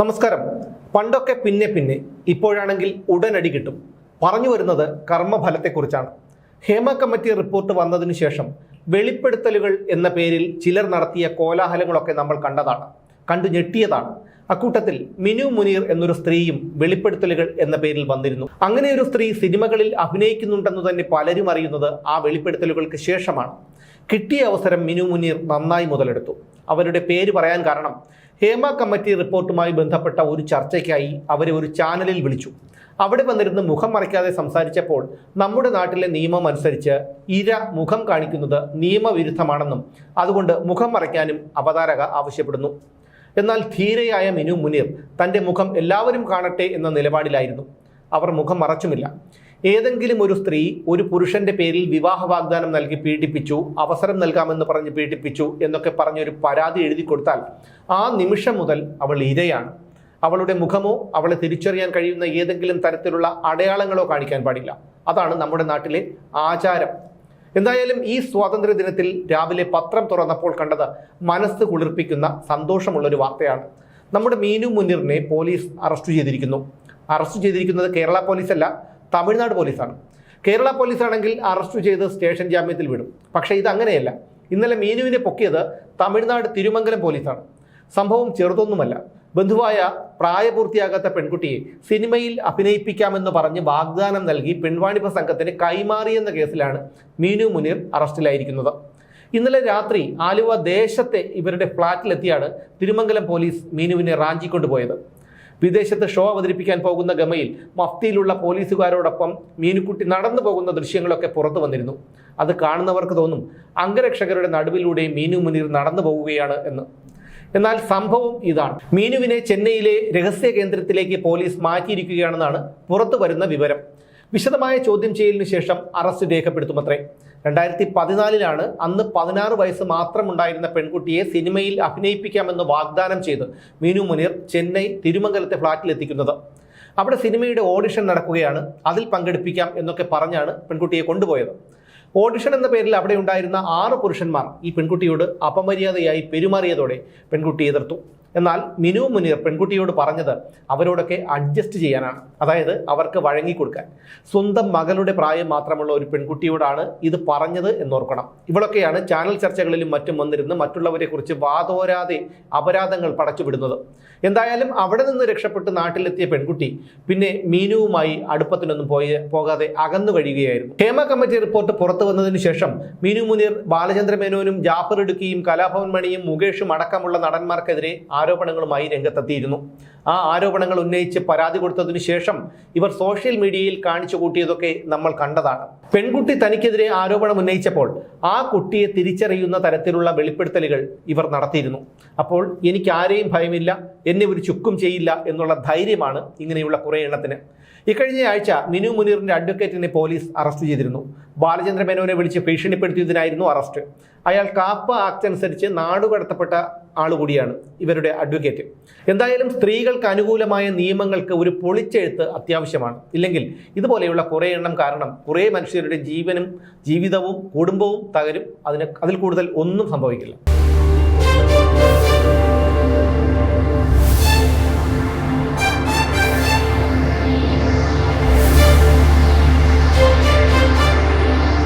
നമസ്കാരം. പണ്ടൊക്കെ പിന്നെ പിന്നെ ഇപ്പോഴാണെങ്കിൽ ഉടനടി കിട്ടും. പറഞ്ഞു വരുന്നത് കർമ്മഫലത്തെക്കുറിച്ചാണ്. ഹേമ കമ്മിറ്റി റിപ്പോർട്ട് വന്നതിനു ശേഷം വെളിപ്പെടുത്തലുകൾ എന്ന പേരിൽ ചിലർ നടത്തിയ കോലാഹലങ്ങളൊക്കെ നമ്മൾ കണ്ടതാണ്. കണ്ടു ഞെട്ടിയതാണ്. അക്കൂട്ടത്തിൽ മിനു മുനീർ എന്നൊരു സ്ത്രീയും വെളിപ്പെടുത്തലുകൾ എന്ന പേരിൽ വന്നിരുന്നു. അങ്ങനെ ഒരു സ്ത്രീ സിനിമകളിൽ അഭിനയിക്കുന്നുണ്ടെന്ന് തന്നെ പലരും അറിയുന്നത് ആ വെളിപ്പെടുത്തലുകൾക്ക് ശേഷമാണ്. കിട്ടിയ അവസരം മിനു മുനീർ നന്നായി മുതലെടുത്തു. അവരുടെ പേര് പറയാൻ കാരണം ഹേമ കമ്മിറ്റി റിപ്പോർട്ടുമായി ബന്ധപ്പെട്ട ഒരു ചർച്ചയ്ക്കായി അവരെ ഒരു ചാനലിൽ വിളിച്ചു. അവിടെ വന്നിരുന്ന് മുഖം മറയ്ക്കാതെ സംസാരിച്ചപ്പോൾ നമ്മുടെ നാട്ടിലെ നിയമം അനുസരിച്ച് ഇര മുഖം കാണിക്കുന്നത് നിയമവിരുദ്ധമാണെന്നും അതുകൊണ്ട് മുഖം മറയ്ക്കാനും അവതാരക ആവശ്യപ്പെടുന്നു. എന്നാൽ ധീരയായ മിനു മുനീർ തന്റെ മുഖം എല്ലാവരും കാണട്ടെ എന്ന നിലപാടിലായിരുന്നു. അവർ മുഖം മറച്ചുമില്ല. ഏതെങ്കിലും ഒരു സ്ത്രീ ഒരു പുരുഷന്റെ പേരിൽ വിവാഹ വാഗ്ദാനം നൽകി പീഡിപ്പിച്ചു അവസരം നൽകാമെന്ന് പറഞ്ഞ് പീഡിപ്പിച്ചു എന്നൊക്കെ പറഞ്ഞൊരു പരാതി എഴുതി കൊടുത്താൽ ആ നിമിഷം മുതൽ അവൾ ഇരയാണ്. അവളുടെ മുഖമോ അവളെ തിരിച്ചറിയാൻ കഴിയുന്ന ഏതെങ്കിലും തരത്തിലുള്ള അടയാളങ്ങളോ കാണിക്കാൻ പാടില്ല. അതാണ് നമ്മുടെ നാട്ടിലെ ആചാരം. എന്തായാലും ഈ സ്വാതന്ത്ര്യ ദിനത്തിൽ രാവിലെ പത്രം തുറന്നപ്പോൾ കണ്ടത് മനസ്സ് കുളിർപ്പിക്കുന്ന സന്തോഷമുള്ളൊരു വാർത്തയാണ്. നമ്മുടെ മീനു മുനീറിനെ പോലീസ് അറസ്റ്റ് ചെയ്തിരിക്കുന്നു. അറസ്റ്റ് ചെയ്തിരിക്കുന്നത് കേരള പോലീസ് അല്ല തമിഴ്നാട് പോലീസാണ്. കേരള പോലീസ് ആണെങ്കിൽ അറസ്റ്റ് ചെയ്ത് സ്റ്റേഷൻ ജാമ്യത്തിൽ വിടും. പക്ഷേ ഇത് അങ്ങനെയല്ല ഇന്നലെ മീനുവിനെ പൊക്കിയത് തമിഴ്നാട് തിരുമംഗലം പോലീസാണ്. സംഭവം ചെറുതൊന്നുമല്ല. ബന്ധുവായ പ്രായപൂർത്തിയാകാത്ത പെൺകുട്ടിയെ സിനിമയിൽ അഭിനയിപ്പിക്കാമെന്ന് പറഞ്ഞ് വാഗ്ദാനം നൽകി പെൺവാണിഭ സംഘത്തിന് കൈമാറിയെന്ന കേസിലാണ് മീനു മുനീർ അറസ്റ്റിലായിരിക്കുന്നത്. ഇന്നലെ രാത്രി ആലുവ ദേശത്തെ ഇവരുടെ ഫ്ളാറ്റിലെത്തിയാണ് തിരുമംഗലം പോലീസ് മീനുവിനെ റാഞ്ചി കൊണ്ടുപോയത് വിദേശത്ത് ഷോ അവതരിപ്പിക്കാൻ പോകുന്ന ഗമയിൽ മഫ്തിയിലുള്ള പോലീസുകാരോടൊപ്പം മീനുക്കുട്ടി നടന്നു പോകുന്ന ദൃശ്യങ്ങളൊക്കെ പുറത്തു വന്നിരുന്നു. അത് കാണുന്നവർക്ക് തോന്നും അംഗരക്ഷകരുടെ നടുവിലൂടെ മീനു മുനീർ നടന്നു പോവുകയാണ് എന്ന്. എന്നാൽ സംഭവം ഇതാണ്. മീനുവിനെ ചെന്നൈയിലെ രഹസ്യ കേന്ദ്രത്തിലേക്ക് പോലീസ് മാറ്റിയിരിക്കുകയാണെന്നാണ് പുറത്തു വരുന്ന വിവരം. വിശദമായ ചോദ്യം ചെയ്യലിനു ശേഷം അറസ്റ്റ് രേഖപ്പെടുത്തുമത്രേ. രണ്ടായിരത്തി പതിനാലിലാണ് അന്ന് പതിനാറ് വയസ്സ് മാത്രമുണ്ടായിരുന്ന പെൺകുട്ടിയെ സിനിമയിൽ അഭിനയിപ്പിക്കാമെന്ന് വാഗ്ദാനം ചെയ്ത് മീനു മുനീർ ചെന്നൈ തിരുമംഗലത്തെ ഫ്ളാറ്റിൽ എത്തിക്കുന്നത് അവിടെ സിനിമയുടെ ഓഡിഷൻ നടക്കുകയാണ്. അതിൽ പങ്കെടുപ്പിക്കാം എന്നൊക്കെ പറഞ്ഞാണ് പെൺകുട്ടിയെ കൊണ്ടുപോയത്. ഓഡിഷൻ എന്ന പേരിൽ അവിടെ ഉണ്ടായിരുന്ന ആറ് പുരുഷന്മാർ ഈ പെൺകുട്ടിയോട് അപമര്യാദയായി പെരുമാറിയതോടെ പെൺകുട്ടി എതിർത്തു. എന്നാൽ മിനു മുനീർ പെൺകുട്ടിയോട് പറഞ്ഞത് അവരോടൊക്കെ അഡ്ജസ്റ്റ് ചെയ്യാനാണ്. അതായത് അവർക്ക് വഴങ്ങിക്കൊടുക്കാൻ സ്വന്തം മകളുടെ പ്രായം മാത്രമുള്ള ഒരു പെൺകുട്ടിയോടാണ് ഇത് പറഞ്ഞത് എന്നോർക്കണം. ഇവളൊക്കെയാണ് ചാനൽ ചർച്ചകളിലും മറ്റും വന്നിരുന്ന് മറ്റുള്ളവരെ കുറിച്ച് വാതോരാതെ അപരാധങ്ങൾ പടച്ചുവിടുന്നത് എന്തായാലും അവിടെ നിന്ന് രക്ഷപ്പെട്ട് നാട്ടിലെത്തിയ പെൺകുട്ടി പിന്നെ മീനുവുമായി അടുപ്പത്തിനൊന്നും പോയി പോകാതെ അകന്നു കഴിയുകയായിരുന്നു ഹേമ കമ്മിറ്റി റിപ്പോർട്ട് പുറത്തു വന്നതിന് ശേഷം മീനു മുനീർ ബാലചന്ദ്ര മേനോനും ജാഫർ ഇടുക്കിയും കലാഭവൻ മണിയും മുകേഷും അടക്കമുള്ള നടന്മാർക്കെതിരെ ആരോപണങ്ങളുമായി രംഗത്തെത്തിയിരുന്നു. ആ ആരോപണങ്ങൾ ഉന്നയിച്ച് പരാതി കൊടുത്തതിനു ശേഷം ഇവർ സോഷ്യൽ മീഡിയയിൽ കാണിച്ചു കൂട്ടിയതൊക്കെ നമ്മൾ കണ്ടതാണ്. പെൺകുട്ടി തനിക്കെതിരെ ആരോപണം ഉന്നയിച്ചപ്പോൾ ആ കുട്ടിയെ തിരിച്ചറിയുന്ന തരത്തിലുള്ള വെളിപ്പെടുത്തലുകൾ ഇവർ നടത്തിയിരുന്നു. അപ്പോൾ എനിക്ക് ആരെയും ഭയമില്ല എന്നെ ഒരു ചുക്കും ചെയ്യില്ല എന്നുള്ള ധൈര്യമാണ് ഇങ്ങനെയുള്ള കുറേ എണ്ണത്തിന്. ഇക്കഴിഞ്ഞ ആഴ്ച മിനു മുനീറിന്റെ അഡ്വക്കേറ്റിനെ പോലീസ് അറസ്റ്റ് ചെയ്തിരുന്നു. ബാലചന്ദ്ര മേനോനെ വിളിച്ച് ഭീഷണിപ്പെടുത്തിയതിനായിരുന്നു അറസ്റ്റ്. അയാൾ കാപ്പ ആക്ട് അനുസരിച്ച് നാടുകടത്തപ്പെട്ട ആളുകൂടിയാണ് ഇവരുടെ അഡ്വക്കേറ്റ്. എന്തായാലും സ്ത്രീകൾക്ക് അനുകൂലമായ നിയമങ്ങൾക്ക് ഒരു പൊളിച്ചെഴുത്ത് അത്യാവശ്യമാണ്. ഇല്ലെങ്കിൽ ഇതുപോലെയുള്ള കുറേ എണ്ണം കാരണം കുറേ മനുഷ്യരുടെ ജീവനും ജീവിതവും കുടുംബവും തകരും. അതിന് അതിൽ കൂടുതൽ ഒന്നും സംഭവിക്കില്ല.